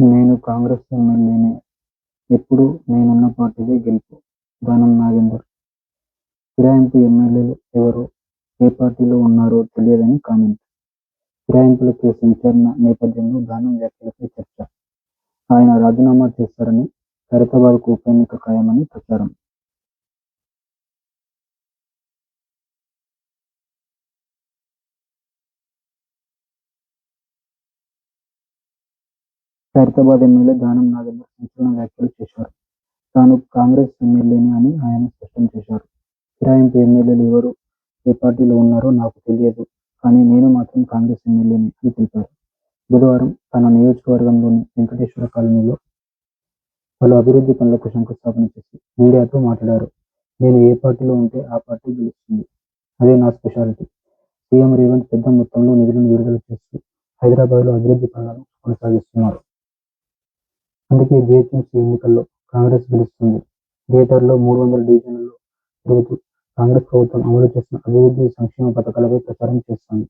నేను కాంగ్రెస్ ఎమ్మెల్యేనే. ఎప్పుడూ నేనున్న పార్టీదే గెలుపు. దానం నాగేందర్. ఫిరాయింపు ఎమ్మెల్యేలు ఎవరు? ఏ పార్టీలో ఉన్నారో తెలియదని కామెంట్. ఫిరాయింపుల కేసు విచారణ నేపథ్యంలో దానం వ్యాఖ్యలపై చర్చ. ఆయన రాజీనామా చేస్తారని, ఖైరతాబాద్కు ఉప ఎన్నిక ఖాయమని ప్రచారం. ఖైరతాబాద్ ఎమ్మెల్యే దానం నాగేందర్ సంచలన వ్యాఖ్యలు చేశారు. తాను కాంగ్రెస్ ఎమ్మెల్యేని అని ఆయన స్పష్టం చేశారు. ఫిరాయింపు ఎమ్మెల్యేలు ఎవరు, ఏ పార్టీలో ఉన్నారో నాకు తెలియదు కానీ నేను మాత్రం కాంగ్రెస్ ఎమ్మెల్యేని అని తెలిపారు. బుధవారం తన నియోజకవర్గంలోని వెంకటేశ్వర కాలనీలో పలు అభివృద్ధి పనులకు శంకుస్థాపన చేసి మీడియాతో మాట్లాడారు. నేను ఏ పార్టీలో ఉంటే ఆ పార్టీ గెలుస్తుంది. అదే నా స్పెషాలిటీ. సీఎం రేవంత్ పెద్ద మొత్తంలో నిధులను విడుదల చేస్తూ హైదరాబాద్లో అభివృద్ధి పనులను కొనసాగిస్తున్నారు. అందుకే జిహెచ్ఎంసీ ఎన్నికల్లో కాంగ్రెస్ గెలుస్తుంది. థియేటర్లో మూడు వందల డివిజన్లలో తిరుగుతూ కాంగ్రెస్ ప్రభుత్వం అమలు చేసిన అభివృద్ధి, సంక్షేమ పథకాలపై ప్రచారం చేస్తాను.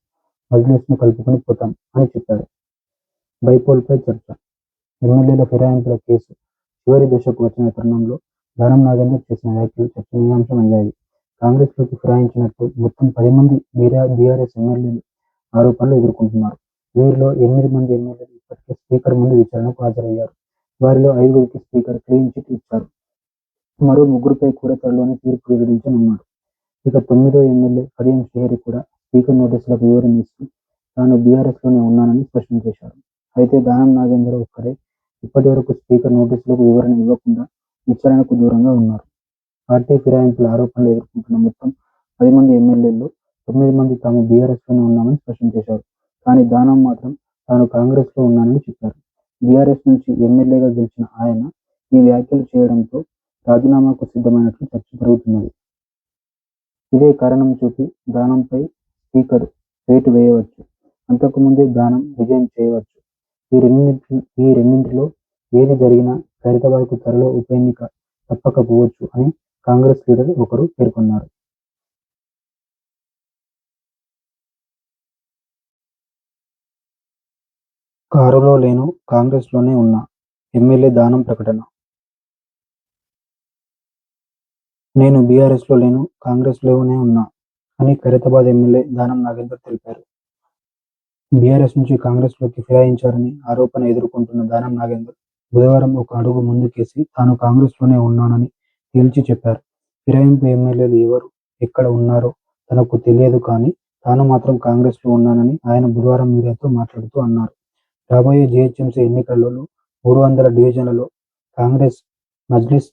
మజ్లిస్ను కలుపుకొని పోతాం అని చెప్పారు. బైపోల్పై చర్చ ఎమ్మెల్యేల ఫిరాయింపుల కేసు చివరి దశకు వచ్చిన తరుణంలో దానం నాగేందర్ చేసిన వ్యాఖ్యలు చర్చనీయాంశం అయ్యాయి కాంగ్రెస్లోకి ఫిరాయించినట్టు మొత్తం పది మంది బీఆర్ఎస్ ఎమ్మెల్యేలు ఆరోపణలు ఎదుర్కొంటున్నారు. వీరిలో ఎనిమిది మంది ఎమ్మెల్యేలు ఇప్పటికే స్పీకర్ ముందు విచారణకు హాజరయ్యారు. వారిలో ఐదుగురికి స్పీకర్ క్లీన్ చిట్ ఇచ్చారు. మరో ముగ్గురుపై కూడా త్వరలోనే తీర్పు వెల్లడించనున్నారు. ఇక తొమ్మిదో ఎమ్మెల్యే కడియం శ్రీహరి కూడా స్పీకర్ నోటీసులకు వివరణ ఇస్తూ తాను బీఆర్ఎస్లోనే ఉన్నానని స్పష్టం చేశారు. అయితే దానం నాగేంద్ర ఒక్కరే ఇప్పటి వరకు స్పీకర్ నోటీసులకు వివరణ ఇవ్వకుండా విచారణకు దూరంగా ఉన్నారు. పార్టీ ఫిరాయింపుల ఆరోపణలు ఎదుర్కొంటున్న మొత్తం పది మంది ఎమ్మెల్యేల్లో తొమ్మిది మంది తాము బీఆర్ఎస్లోనే ఉన్నామని స్పష్టం చేశారు. కానీ దానం మాత్రం తాను కాంగ్రెస్లో ఉన్నానని చెప్పారు. బీఆర్ఎస్ నుంచి ఎమ్మెల్యేగా గెలిచిన ఆయన ఈ వ్యాఖ్యలు చేయడంతో రాజీనామాకు సిద్ధమైనట్లు చర్చ జరుగుతున్నది. ఇదే కారణం చూపి దానంపై స్పీకర్ వేటు వేయవచ్చు. అంతకుముందే దానం విజయం చేయవచ్చు. ఈ రెండింటి ఈ రెండింటిలో ఏది జరిగినా ఖైరతాబాద్కు త్వరలో ఉప ఎన్నిక తప్పకపోవచ్చు అని కాంగ్రెస్ లీడర్ ఒకరు పేర్కొన్నారు. కారులో లేను కాంగ్రెస్లోనే ఉన్నా ఎమ్మెల్యే దానం ప్రకటన నేను బీఆర్ఎస్లో లేను కాంగ్రెస్లోనే ఉన్నా అని ఖైరతాబాద్ ఎమ్మెల్యే దానం నాగేందర్ తెలిపారు. బీఆర్ఎస్ నుంచి కాంగ్రెస్లోకి ఫిరాయించారని ఆరోపణ ఎదుర్కొంటున్న దానం నాగేందర్ బుధవారం ఒక అడుగు ముందుకేసి తాను కాంగ్రెస్లోనే ఉన్నానని తేల్చి చెప్పారు. ఫిరాయింపు ఎమ్మెల్యేలు ఎవరు, ఎక్కడ ఉన్నారో తనకు తెలియదు కానీ తాను మాత్రం కాంగ్రెస్లో ఉన్నానని ఆయన బుధవారం మీడియాతో మాట్లాడుతూ అన్నారు. రాబోయే జీహెచ్ఎంసీ ఎన్నికలలో మూడు వందల డివిజన్లలో కాంగ్రెస్, మజ్లిస్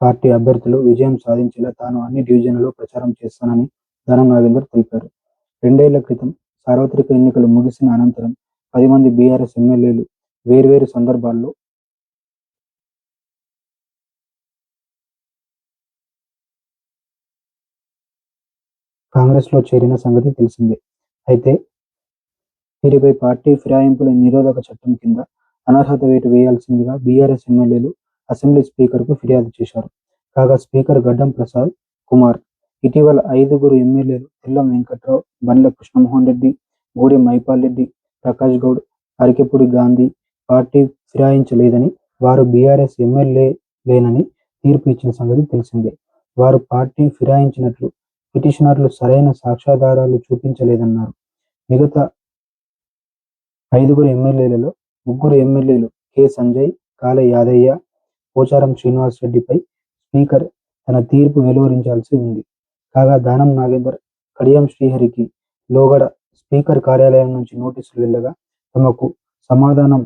పార్టీ అభ్యర్థులు విజయం సాధించేలా తాను అన్ని డివిజన్లలో ప్రచారం చేస్తానని ధనం నాగేందర్ తెలిపారు. రెండేళ్ళ క్రితం సార్వత్రిక ఎన్నికలు ముగిసిన అనంతరం పది మంది బీఆర్ఎస్ ఎమ్మెల్యేలు వేర్వేరు సందర్భాల్లో కాంగ్రెస్లో చేరిన సంగతి తెలిసిందే. అయితే వీరిపై పార్టీ ఫిరాయింపుల నిరోధక చట్టం కింద అనర్హత వేటు వేయాల్సిందిగా బీఆర్ఎస్ ఎమ్మెల్యేలు అసెంబ్లీ స్పీకర్కు ఫిర్యాదు చేశారు. కాగా స్పీకర్ గడ్డం ప్రసాద్ కుమార్ ఇటీవల ఐదుగురు ఎమ్మెల్యేలు తెల్లం వెంకట్రావు, బండ్ల కృష్ణమోహన్ రెడ్డి గూడెం మైపాల్రెడ్డి, ప్రకాష్ గౌడ్, అరికెపూడి గాంధీ పార్టీ ఫిరాయించలేదని, వారు బీఆర్ఎస్ ఎమ్మెల్యేలేనని తీర్పు ఇచ్చిన సంగతి తెలిసిందే. వారు పార్టీ ఫిరాయించినట్లు పిటిషనర్లు సరైన సాక్ష్యాధారాలు చూపించలేదన్నారు. మిగతా ఐదుగురు ఎమ్మెల్యేలలో ముగ్గురు ఎమ్మెల్యేలు కె. సంజయ్, కాల యాదయ్య, పోచారం శ్రీనివాస్ రెడ్డిపై స్పీకర్ తన తీర్పు వెలువరించాల్సి ఉంది. కాగా దానం నాగేందర్, కడియం శ్రీహరికి లోగడ స్పీకర్ కార్యాలయం నుంచి నోటీసులు వెళ్ళగా తమకు సమాధానం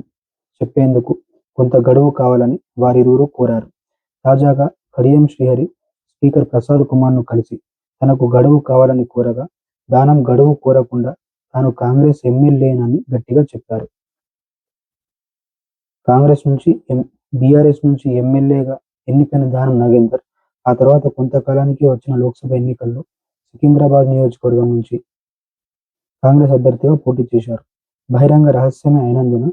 చెప్పేందుకు కొంత గడువు కావాలని వారిరువురు కోరారు. తాజాగా కడియం శ్రీహరి స్పీకర్ ప్రసాద్ కుమార్ను కలిసి తనకు గడువు కావాలని కోరగా దానం గడువు కోరకుండా తాను కాంగ్రెస్ ఎమ్మెల్యేనని గట్టిగా చెప్పారు. కాంగ్రెస్ నుంచి బీఆర్ఎస్ నుంచి ఎమ్మెల్యేగా ఎన్నికైన దానం నాగేందర్ ఆ తర్వాత కొంతకాలానికి వచ్చిన లోక్సభ ఎన్నికల్లో సికింద్రాబాద్ నియోజకవర్గం నుంచి కాంగ్రెస్ అభ్యర్థిగా పోటీ చేశారు. బహిరంగ రహస్యమే అయినందున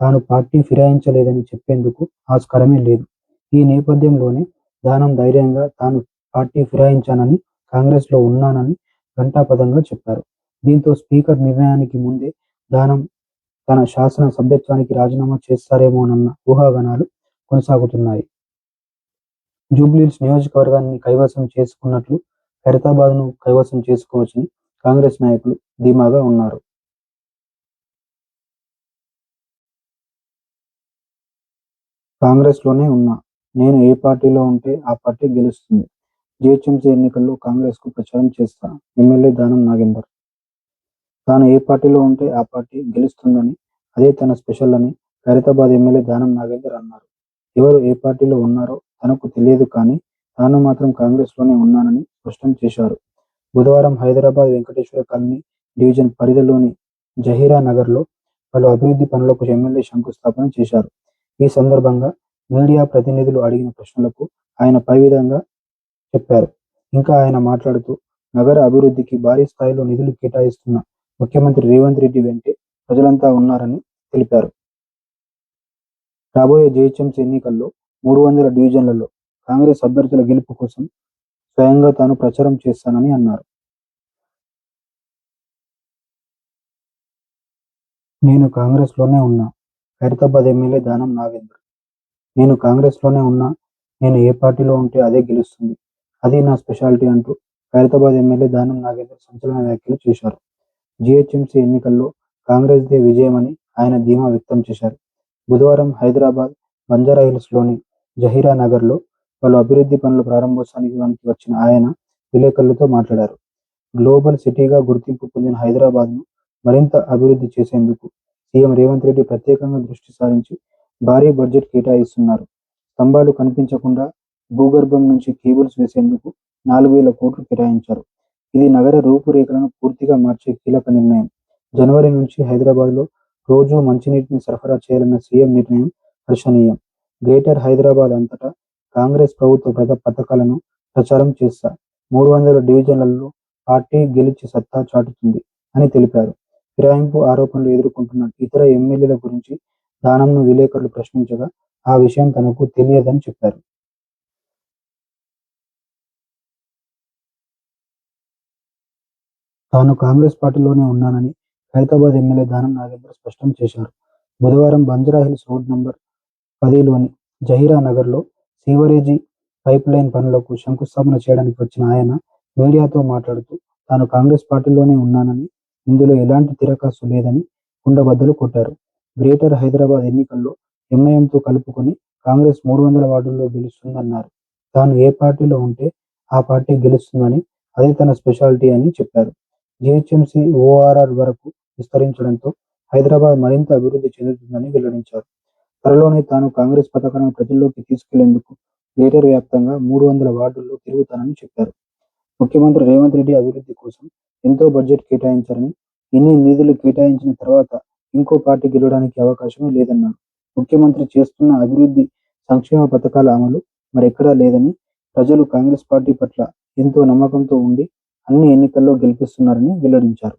తాను పార్టీ ఫిరాయించలేదని చెప్పేందుకు ఆస్కారమే లేదు. ఈ నేపథ్యంలోనే దానం ధైర్యంగా తాను పార్టీ ఫిరాయించానని, కాంగ్రెస్లో ఉన్నానని ఘంటాపదంగా చెప్పారు. దీంతో స్పీకర్ నిర్ణయానికి ముందే దానం తన శాసన సభ్యత్వానికి రాజీనామా చేస్తారేమోనన్న ఊహాగానాలు కొనసాగుతున్నాయి. జూబ్లీహిల్స్ నియోజకవర్గాన్ని కైవసం చేసుకున్నట్లు ఖైరతాబాద్ను కైవసం చేసుకోవచ్చని కాంగ్రెస్ నాయకులు ధీమాగా ఉన్నారు. కాంగ్రెస్లోనే ఉన్నా నేను ఏ పార్టీలో ఉంటే ఆ పార్టీ గెలుస్తుంది. జిహెచ్ఎంసీ ఎన్నికల్లో కాంగ్రెస్కు ప్రచారం చేస్తా ఎమ్మెల్యే దానం నాగేందర్. తాను ఏ పార్టీలో ఉంటే ఆ పార్టీ గెలుస్తుందని అదే తన స్పెషల్ అని ఖైరతాబాద్ ఎమ్మెల్యే దానం నాగేందర్ అన్నారు. ఎవరు ఏ పార్టీలో ఉన్నారో తనకు తెలియదు కానీ తాను మాత్రం కాంగ్రెస్లోనే ఉన్నానని స్పష్టం చేశారు. బుధవారం హైదరాబాద్ వెంకటేశ్వర కాలనీ డివిజన్ పరిధిలోని జహీరా నగర్లో పలు అభివృద్ధి పనులకు ఎమ్మెల్యే శంకుస్థాపన చేశారు. ఈ సందర్భంగా మీడియా ప్రతినిధులు అడిగిన ప్రశ్నలకు ఆయన పై విధంగా చెప్పారు. ఇంకా ఆయన మాట్లాడుతూ నగర అభివృద్ధికి భారీ స్థాయిలో నిధులు కేటాయిస్తున్న ముఖ్యమంత్రి రేవంత్ రెడ్డి వెంటే ప్రజలంతా ఉన్నారని తెలిపారు. రాబోయే జిహెచ్ఎంసీ ఎన్నికల్లో మూడు వందల డివిజన్లలో కాంగ్రెస్ అభ్యర్థుల గెలుపు కోసం స్వయంగా తాను ప్రచారం చేస్తానని అన్నారు. నేను కాంగ్రెస్లోనే ఉన్నా ఖైరతాబాద్ ఎమ్మెల్యే దానం నాగేంద్ర. నేను కాంగ్రెస్లోనే ఉన్నా నేను ఏ పార్టీలో ఉంటే అదే గెలుస్తుంది. అది నా స్పెషాలిటీ అంటూ ఖైరతాబాద్ ఎమ్మెల్యే దానం నాగేంద్ర సంచలన వ్యాఖ్యలు చేశారు. జిహెచ్ఎంసీ ఎన్నికల్లో కాంగ్రెస్దే విజయమని ఆయన ధీమా వ్యక్తం చేశారు. బుధవారం హైదరాబాద్ బంజారాహిల్స్లోని జహీరా నగర్లో పలు అభివృద్ధి పనుల ప్రారంభోత్సవానికి వచ్చిన ఆయన విలేకరులతో మాట్లాడారు. గ్లోబల్ సిటీగా గుర్తింపు పొందిన హైదరాబాద్ను మరింత అభివృద్ధి చేసేందుకు సీఎం రేవంత్ రెడ్డి ప్రత్యేకంగా దృష్టి సారించి భారీ బడ్జెట్ కేటాయిస్తున్నారు. స్తంభాలు కనిపించకుండా భూగర్భం నుంచి కేబుల్స్ వేసేందుకు నాలుగు వేల కోట్లు కేటాయించారు. ఇది నగర రూపురేఖలను పూర్తిగా మార్చే కీలక నిర్ణయం. జనవరి నుంచి హైదరాబాద్లో రోజు మంచినీటిని సరఫరా చేయాలన్న సీఎం నిర్ణయం హర్షణీయం. గ్రేటర్ హైదరాబాద్ అంతటా కాంగ్రెస్ ప్రభుత్వ ప్రత పథకాలను ప్రచారం చేస్తా మూడు వందల డివిజన్లలో పార్టీ గెలిచి సత్తా చాటుతుంది అని తెలిపారు. ఫిరాయింపు ఆరోపణలు ఎదుర్కొంటున్న ఇతర ఎమ్మెల్యేల గురించి దానంను విలేకరులు ప్రశ్నించగా ఆ విషయం తనకు తెలియదని చెప్పారు. తాను కాంగ్రెస్ పార్టీలోనే ఉన్నానని ఖైరతాబాద్ ఎమ్మెల్యే దానం నాగేంద్ర స్పష్టం చేశారు. బుధవారం బంజరాహిల్స్ రోడ్ నంబర్ పదిలోని జహీరా నగర్లో సీవరేజీ పైప్ లైన్ పనులకు శంకుస్థాపన చేయడానికి వచ్చిన ఆయన మీడియాతో మాట్లాడుతూ తాను కాంగ్రెస్ పార్టీలోనే ఉన్నానని ఇందులో ఎలాంటి తిరకాసు లేదని కుండబద్దలు కొట్టారు. గ్రేటర్ హైదరాబాద్ ఎన్నికల్లో ఎంఐఎంతో కలుపుకొని కాంగ్రెస్ మూడు వందల వార్డుల్లో గెలుస్తుందన్నారు. తాను ఏ పార్టీలో ఉంటే ఆ పార్టీ గెలుస్తుందని అదే తన స్పెషాలిటీ అని చెప్పారు. జిహెచ్ఎంసీ ఓఆర్ఆర్ వరకు విస్తరించడంతో హైదరాబాద్ మరింత అభివృద్ధి చెందుతుందని వెల్లడించారు. త్వరలోనే తాను కాంగ్రెస్ పథకాలను ప్రజల్లోకి తీసుకెళ్ళేందుకు గ్రేటర్ వ్యాప్తంగా మూడు వందల వార్డుల్లో తిరుగుతానని చెప్పారు. ముఖ్యమంత్రి రేవంత్ రెడ్డి అభివృద్ధి కోసం ఎంతో బడ్జెట్ కేటాయించారని ఇన్ని నిధులు కేటాయించిన తర్వాత ఇంకో పార్టీ గెలవడానికి అవకాశమే లేదన్నారు. ముఖ్యమంత్రి చేస్తున్న అభివృద్ధి సంక్షేమ పథకాల అమలు మరెక్కడా లేదని ప్రజలు కాంగ్రెస్ పార్టీ పట్ల ఎంతో నమ్మకంతో ఉండి అన్ని ఎన్నికల్లో గెలిపిస్తున్నారని వెల్లడించారు.